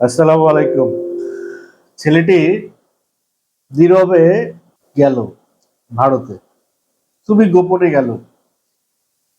আসসালামু আলাইকুম। ছেলেটি নীরবে গেল ভারতে। খুবই গোপনে গেল।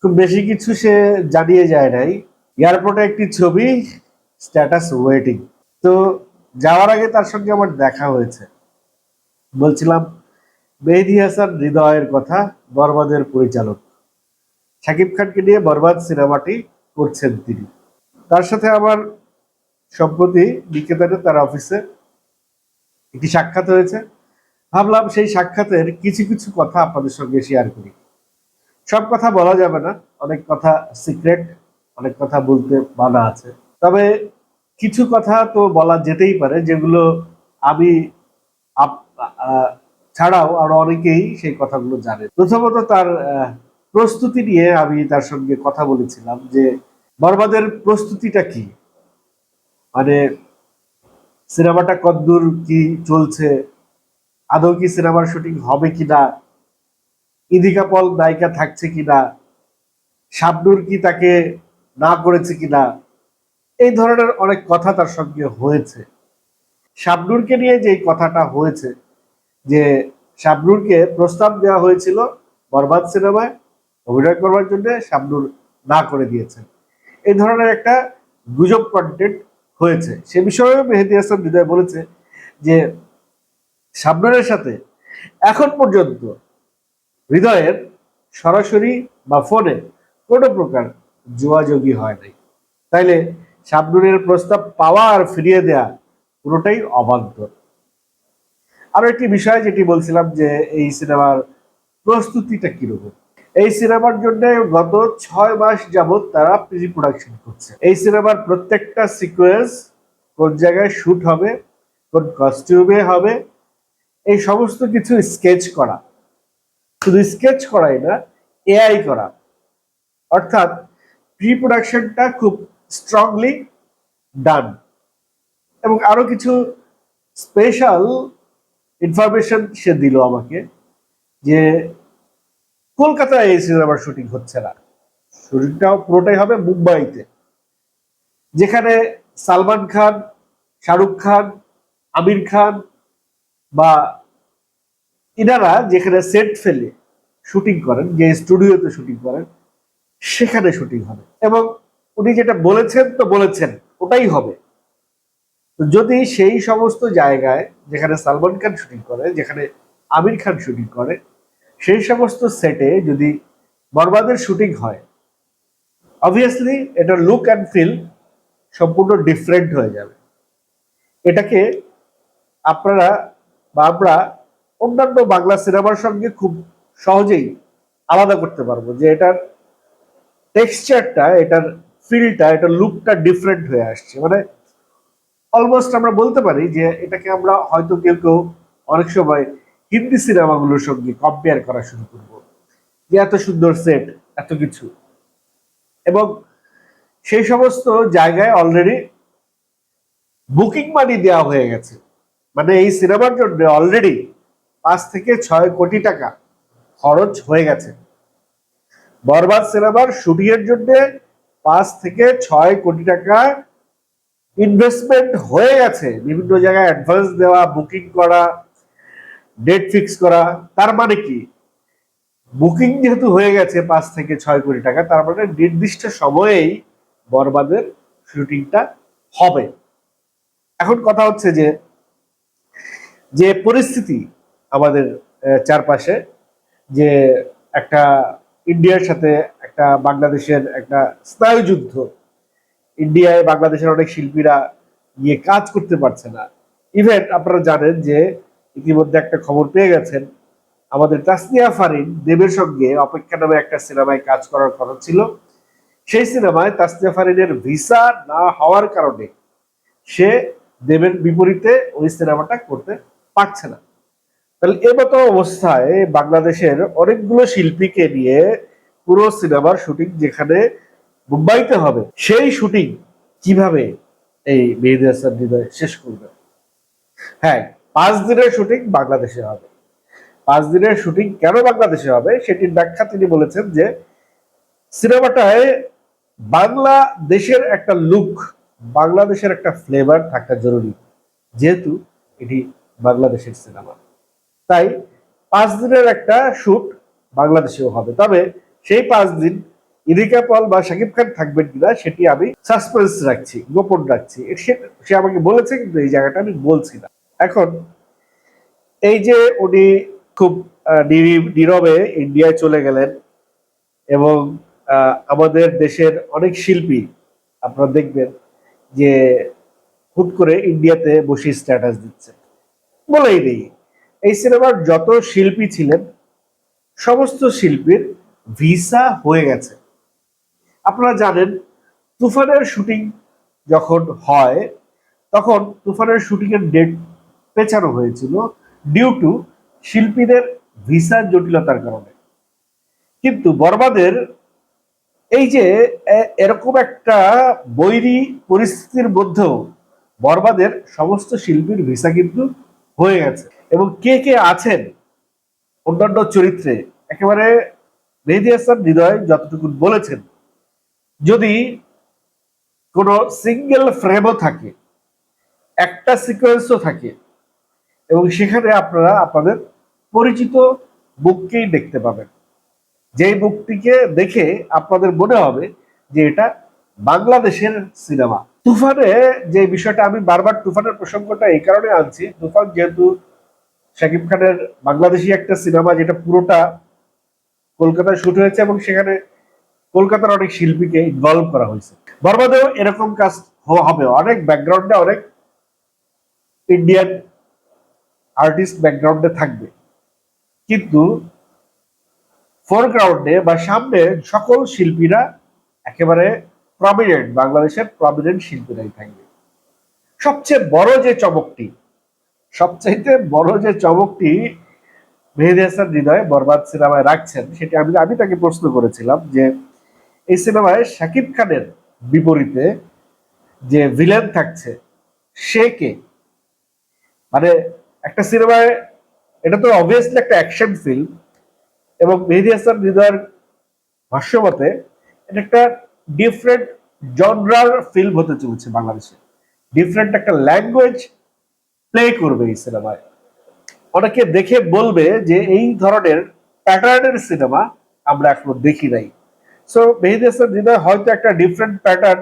খুব বেশি কিছু সে জানিয়ে যায় নাই। এয়ারপোর্টে একটি ছবি, স্ট্যাটাস ওয়েটিং। তো যাওয়ার আগে তার সঙ্গে আমার দেখা হয়েছে। বলছিলাম, মেহেদি হাসান হৃদয়ের কথা, বরবাদের পরিচালক। শাকিব খানকে নিয়ে বরবাদ সিনেমাটি করছেন তিনি। তার সাথে আমার সম্প্রতি নিকেতনে তার অফিসে একটি সাক্ষাৎ হয়েছে। ভাবলাম সেই সাক্ষাতের কিছু কিছু কথা আপনাদের সঙ্গে শেয়ার করি। সব কথা বলা যাবে না, অনেক কথা সিক্রেট অনেক কথা বলতে মানা আছে। তবে কিছু কথা তো বলা যেতেই পারে, যেগুলো আমি ছাড়াও আরও অনেকেই সেই কথাগুলো জানে। প্রথমত তার প্রস্তুতি নিয়ে আমি তার সঙ্গে কথা বলেছিলাম যে বরবাদের প্রস্তুতিটা কি? মানে সিনেমাটা কদ্দূর কি চলছে? আদৌ কি সিনেমার শুটিং হবে কিনা? ইদিকা পল নায়িকা থাকছে কিনা? শাবনুর কি তাকে না করেছে কিনা? এই ধরনের অনেক কথা তার সঙ্গে হয়েছে। শাবনুরকে নিয়ে যে কথাটা হয়েছে, যে শাবনুরকে প্রস্তাব দেওয়া হয়েছিল বরবাদ সিনেমায়, অভিনয় করবার জন্য শাবনুর না করে দিয়েছেন এই ধরনের একটা গুজব কন্টেন্ট হয়েছে। সে বিষয়েও মেহেদি হাসান হৃদয় বলেছে যে শাবনুরের সাথে এখন পর্যন্ত হৃদয়ের সরাসরি বা ফোনে কোনো প্রকার যোগাযোগই হয় নাই। তাইলে শাবনুরের প্রস্তাব পাওয়া আর ফিরিয়ে দেয়া পুরোটাই অবান্তর। আরও একটি বিষয় যেটি বলছিলাম যে, এই সিনেমার প্রস্তুতিটা কীরকম? এই সিনেমার জন্য গত ছয় মাস যাবত তারা প্রি প্রোডাকশন করছে। এই সিনেমার প্রত্যেকটা সিকোয়েন্স কোন জায়গায় শুট হবে, কোন কস্টিউমে হবে, এই সমস্ত কিছু স্কেচ করা। শুধু স্কেচ করাই না এআই করা। অর্থাৎ প্রি প্রোডাকশনটা খুব স্ট্রংলি ডান এবং আরও কিছু স্পেশাল ইনফরমেশন সে দিল আমাকে যে কলকাতায় এই সিনেমার শুটিং হচ্ছে না। শুটিংটাও পুরোটাই হবে মুম্বাইতে। যেখানে সালমান খান, শাহরুখ খান, আমির খান বা ইনারা যেখানে সেট ফেলে শুটিং করেন, যে স্টুডিওতে শুটিং করেন, সেখানে শুটিং হবে। এবং উনি যেটা বলেছেন তো বলেছেন, ওটাই হবে। যদি সেই সমস্ত জায়গায় যেখানে সালমান খান শুটিং করে, যেখানে আমির খান শুটিং করে সেই সমস্ত সেটে যদি বরবাদের শুটিং হয় অবভিয়াসলি এটার লুক অ্যান্ড ফিল সম্পূর্ণ ডিফারেন্ট হয়ে যাবে। এটাকে আপনারা বা আমরা অন্যান্য বাংলা সিনেমার সঙ্গে খুব সহজেই আলাদা করতে পারব যে এটার টেক্সচারটা এটার ফিলটা এটার লুকটা ডিফারেন্ট হয়ে আসছে। মানে অলমোস্ট আমরা বলতে পারি যে এটাকে আমরা হয়তো কেউ কেউ অনেক সময় হিন্দি সিনেমাগুলোর সঙ্গে কম্পেয়ার করা শুরু করব। যে এত সুন্দর সেট এত কিছু। এবং সেই সমস্ত জায়গায় অলরেডি বুকিং মানি দেওয়া হয়ে গেছে। মানে এই সিনেমার জন্য অলরেডি পাঁচ থেকে ছয় কোটি টাকা খরচ হয়ে গেছে। বরবাদ সিনেমার শুটিং এর জন্য পাঁচ থেকে ছয় কোটি টাকা ইনভেস্টমেন্ট হয়ে গেছে। বিভিন্ন জায়গায় অ্যাডভান্স দেওয়া বুকিং করা ডেট ফিক্স করা, তার মানে কি? বুকিং যেহেতু হয়ে গেছে পাঁচ থেকে ছয় কোটি টাকা, তার মানে নির্দিষ্ট সময়েই বরবাদের শুটিংটা হবে। এখন কথা হচ্ছে যে যে পরিস্থিতি আমাদের চারপাশে, যে একটা ইন্ডিয়ার সাথে একটা বাংলাদেশের একটা স্নায়ুযুদ্ধ ইন্ডিয়ায় বাংলাদেশের অনেক শিল্পীরা গিয়ে কাজ করতে পারছে না। ইভেন আপনারা জানেন যে ইতিমধ্যে একটা খবর পেয়ে গেছেন। আমাদের তাসনিয়া ফারিন দেবের সঙ্গে অপেক্ষা নামে একটা সিনেমায় কাজ করার কথা ছিল। সেই সিনেমায় তাসনিয়া ফারিনের ভিসা না হওয়ার কারণে সে দেবের বিপরীতে ওই সিনেমাটা করতে পারছে না। তাহলে এ মতো অবস্থায় বাংলাদেশের অনেকগুলো শিল্পীকে নিয়ে পুরো সিনেমার শুটিং যেখানে মুম্বাইতে হবে, সেই শুটিং কীভাবে এই মেহেদি হাসান হৃদয় শেষ করবে? হ্যাঁ পাঁচ দিনের শুটিং বাংলাদেশে হবে। পাঁচ দিনের শুটিং কেন বাংলাদেশে হবে সেটির ব্যাখ্যা তিনি বলেছেন যে, সিনেমাটায় বাংলাদেশের একটা লুক বাংলাদেশের একটা ফ্লেভার থাকা জরুরি, যেহেতু এটি বাংলাদেশের সিনেমা। তাই পাঁচ দিনের একটা শুট বাংলাদেশেও হবে। তবে সেই পাঁচ দিন ইরিকা পল বা শাকিব খান থাকবেন কিনা সেটি আমি সাসপেন্স রাখছি, গোপন রাখছি। সে- আমাকে বলেছে, কিন্তু এই জায়গাটা আমি বলছি না। এখন, এই যে উনি খুব নীরবে ইন্ডিয়ায় চলে গেলেন এবং আমাদের দেশের অনেক শিল্পী আপনারা দেখবেন যে হুট করে ইন্ডিয়াতে বসে স্ট্যাটাস দিচ্ছে। বলেই নেই। এই সিনেমার যত শিল্পী ছিলেন, সমস্ত শিল্পীর ভিসা হয়ে গেছে। আপনারা জানেন, তুফানের শুটিং যখন হয়, তখন তুফানের শুটিংয়ের ডেট পেছানো হয়েছিল ডিউ টু শিল্পীদের ভিসার জটিলতার কারণে। কিন্তু বর্বাদের এই যে এরকম একটা বৈরী পরিস্থিতির মধ্যেও বর্বাদের সমস্ত শিল্পীর ভিসা কিন্তু হয়ে গেছে। এবং কে কে আছেন অন্যান্য চরিত্রে, একেবারে মেহেদি হাসান হৃদয় যতটুকু বলেছেন, যদি কোনো সিঙ্গেল ফ্রেমও থাকে, একটা সিকোয়েন্সও থাকে এবং সেখানে আপনারা আপনাদের পরিচিত বুককেই দেখতে পাবেন। যেই বুকটিকে দেখে আপনাদের মনে হবে যে এটা বাংলাদেশের সিনেমা তুফানে যে বিষয়টা, আমি বারবার তুফানের প্রসঙ্গটা এই কারণে আনছি। তুফান যেহেতু শাকিব খানের বাংলাদেশি একটা সিনেমা যেটা পুরোটা কলকাতায় শুট হয়েছে এবং সেখানে কলকাতার অনেক শিল্পীকে ইনভলভ করা হয়েছে। বর্বাদেও এরকম কাজ হবে। অনেক ব্যাকগ্রাউন্ডে অনেক ইন্ডিয়ান আর্টিস্ট ব্যাকগ্রাউন্ডে থাকবে। কিন্তু ফোরগ্রাউন্ডে বা সামনে সকল শিল্পীরা একেবারে প্রমিনেন্ট বাংলাদেশের প্রমিনেন্ট শিল্পীরাই থাকবে। সবচেয়ে বড় যে চমকটি, সবচাইতে বড় যে চমকটি মেহেদি হাসান হৃদয় বরবাদ সিনেমায় রাখছেন, সেটি আমি আমি তাকে প্রশ্ন করেছিলাম যে এই সিনেমায় শাকিব খানের বিপরীতে যে ভিলেন থাকছে, সে কে? মানে একটা সিনেমায় এটা তো অবভিয়াসলি একটা অ্যাকশন ফিল্ম এবং মেহেদি হাসান হৃদয়ের ভাষ্যমতে এটা একটা ডিফারেন্ট জনরার ফিল্ম হতে চলেছে বাংলাদেশে। ডিফারেন্ট একটা ল্যাঙ্গুয়েজ প্লে করবে এই সিনেমায়। অনেকে দেখে বলবে যে এই ধরনের প্যাটার্নের সিনেমা আমরা এখনও দেখি নাই। সো মেহেদি হাসান হৃদয় হয়তো একটা ডিফারেন্ট প্যাটার্ন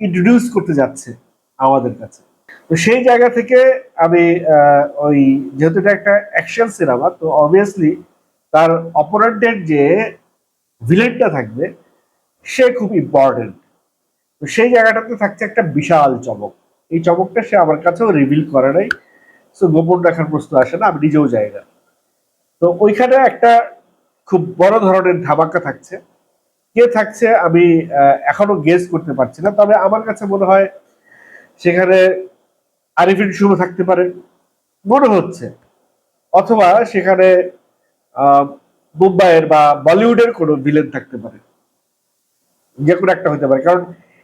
ইন্ট্রোডিউস করতে যাচ্ছে আমাদের কাছে। তো সেই জায়গা থেকে আমি ওই যেহেতু এটা একটা অ্যাকশন সিনেমা তো অবভিয়াসলি তার অপোনেন্টের যে ভিলেনটা থাকবে, সে খুব ইম্পর্টেন্ট তো সেই জায়গাটাতে থাকছে একটা বিশাল চমক। এই চমকটা সে আমার কাছেও রিভিল করে নাই। সো গোপন রাখার প্রশ্ন আসে না, আমি নিজেও যাই না। তো ওইখানে একটা খুব বড় ধরনের ধামাকা থাকছে। কে থাকছে আমি এখনও গেস করতে পারছি না। তবে আমার কাছে মনে হয় সেখানে আরিফিন শুভ থাকতে পারে। মনে হচ্ছে। অথবা সেখানে মুম্বাইয়ের বা বলিউডের কোনো ভিলেন থাকতে পারে। যে কোনো একটা হতে পারে। কারণ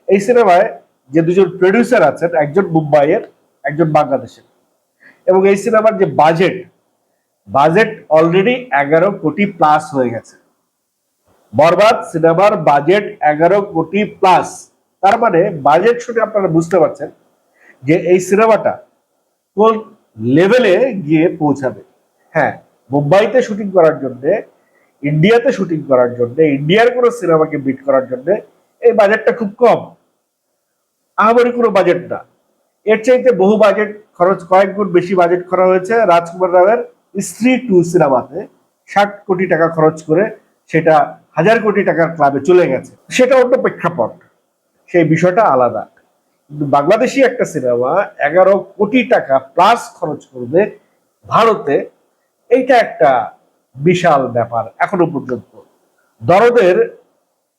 এই সিনেমায় যে দুজন প্রডিউসার আছেন, একজন মুম্বাইয়ের, একজন বাংলাদেশের। এবং এই সিনেমার যে বাজেট বাজেট অলরেডি এগারো কোটি প্লাস হয়ে গেছে। বরবাদ সিনেমার বাজেট এগারো কোটি প্লাস তার মানে বাজেট শুনে আপনারা বুঝতে পারছেন যে এই সিনেমাটা কোন লেভেলে গিয়ে পৌঁছাবে। হ্যাঁ মুম্বাইতে শুটিং করার জন্য ইন্ডিয়াতে শুটিং করার জন্য ইন্ডিয়ার কোনো সিনেমাকে বিট করার জন্য এই বাজেটটা খুব কম। আহামরি কোনো বাজেট না। এর চাইতে বহু বাজেট খরচ, কয়েক গুণ বেশি বাজেট করা হয়েছে রাজকুমার রাওয়ের স্ত্রী টু সিনেমাতে। ষাট কোটি টাকা খরচ করে সেটা হাজার কোটি টাকার ক্লাবে চলে গেছে। সেটা অন্য প্রেক্ষাপট। সেই বিষয়টা আলাদা। বাংলাদেশি একটা সিনেমা এগারো কোটি টাকা প্লাস খরচ করবে ভারতে। এইটা একটা বিশাল ব্যাপার এখনও পর্যন্ত। দরদের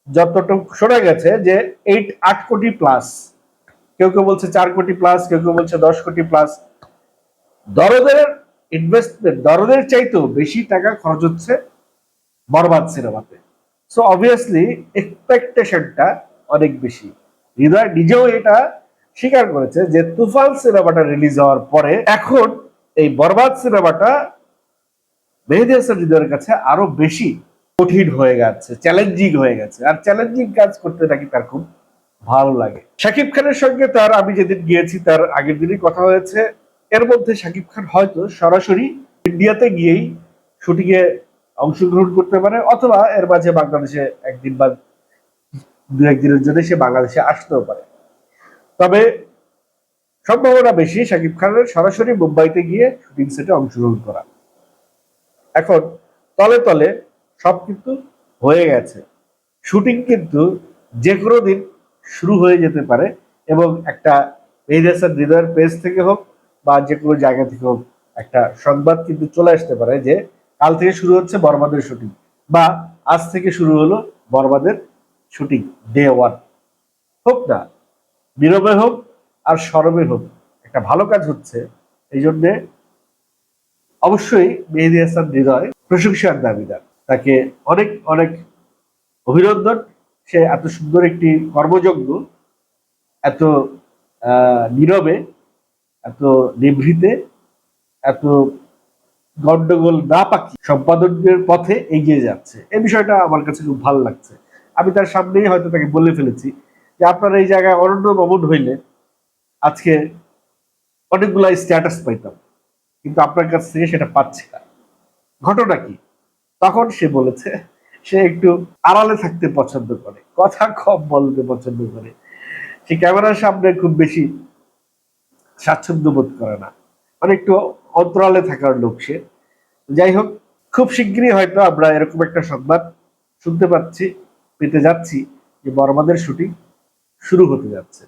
যতটুকু শোনা গেছে যে এইট আট কোটি প্লাস কেউ কেউ বলছে চার কোটি প্লাস কেউ কেউ বলছে দশ কোটি প্লাস দরদের ইনভেস্টমেন্ট দরদের চাইতেও বেশি টাকা খরচ হচ্ছে বরবাদ সিনেমাতে। সো অবভিয়াসলি এক্সপেকটেশনটা অনেক বেশি। হৃদয় নিজেও এটা স্বীকার করেছে যে তুফান সিনেমাটা রিলিজ হওয়ার পরে এখন এই বরবাদ সিনেমাটা মেহেদি হাসান হৃদয়ের কাছে আরও বেশি কঠিন হয়ে গেছে চ্যালেঞ্জিং হয়ে গেছে। আর চ্যালেঞ্জিং কাজ করতে নাকি তার খুব ভালো লাগে। শাকিব খানের সঙ্গে তার, আমি যেদিন গিয়েছি তার আগের দিনই কথা হয়েছে। এর মধ্যে শাকিব খান হয়তো সরাসরি ইন্ডিয়াতে গিয়েই শুটিং এ অংশগ্রহণ করতে পারে, অথবা এর মাঝে বাংলাদেশে একদিন বা দু একদিনের জন্য সে বাংলাদেশে আসতেও পারে। তবে সম্ভাবনা বেশি শাকিব খানের সরাসরি মুম্বাইতে গিয়ে শুটিং সেটে অংশগ্রহণ করা। এখন তলে তলে সব কিন্তু হয়ে গেছে। শুটিং কিন্তু যে কোনো দিন শুরু হয়ে যেতে পারে এবং একটা মেহেদি হাসান হৃদয়ের পেজ থেকে হোক বা যে কোনো জায়গা থেকে হোক একটা সংবাদ কিন্তু চলে আসতে পারে যে কাল থেকে শুরু হচ্ছে বর্মাদের শুটিং বা আজ থেকে শুরু হলো বর্মাদের শুটিং ডে ওয়ান হোক না। নীরবে হোক আর সরবে হোক। একটা ভালো কাজ হচ্ছে, এই জন্যে অবশ্যই মেহেদি হাসান হৃদয় প্রশংসার দাবিদার। তাকে অনেক অনেক অভিনন্দন। সে এত সুন্দর একটি কর্মযজ্ঞ, এত নীরবে, এত নিভৃতে, এত গন্ডগোল না পাকি সম্পাদনের পথে এগিয়ে যাচ্ছে। এই বিষয়টা আমার কাছে খুব ভালো লাগছে। আমি তার সামনেই হয়তো তাকে বলে ফেলেছি। যে আপনার এই জায়গায় অরণ্য ভবন হইলে আজকে অনেকগুলা স্ট্যাটাস পাইতাম। কিন্তু আপনার কাছ থেকে সেটা পাচ্ছি না। ঘটনা কি? তখন সে বলেছে, সে একটু আড়ালে থাকতে পছন্দ করে, কথা কম বলতে পছন্দ করে। সে ক্যামেরার সামনে খুব বেশি স্বাচ্ছন্দ্য বোধ করে না। মানে একটু অন্তরালে থাকার লোক সে। যাই হোক, খুব শিগগিরই হয়তো আমরা এরকম একটা সংবাদ শুনতে পাচ্ছি, পেতে যাচ্ছি যে বর্মাদের শুটিং। শুরু হতে যাচ্ছে।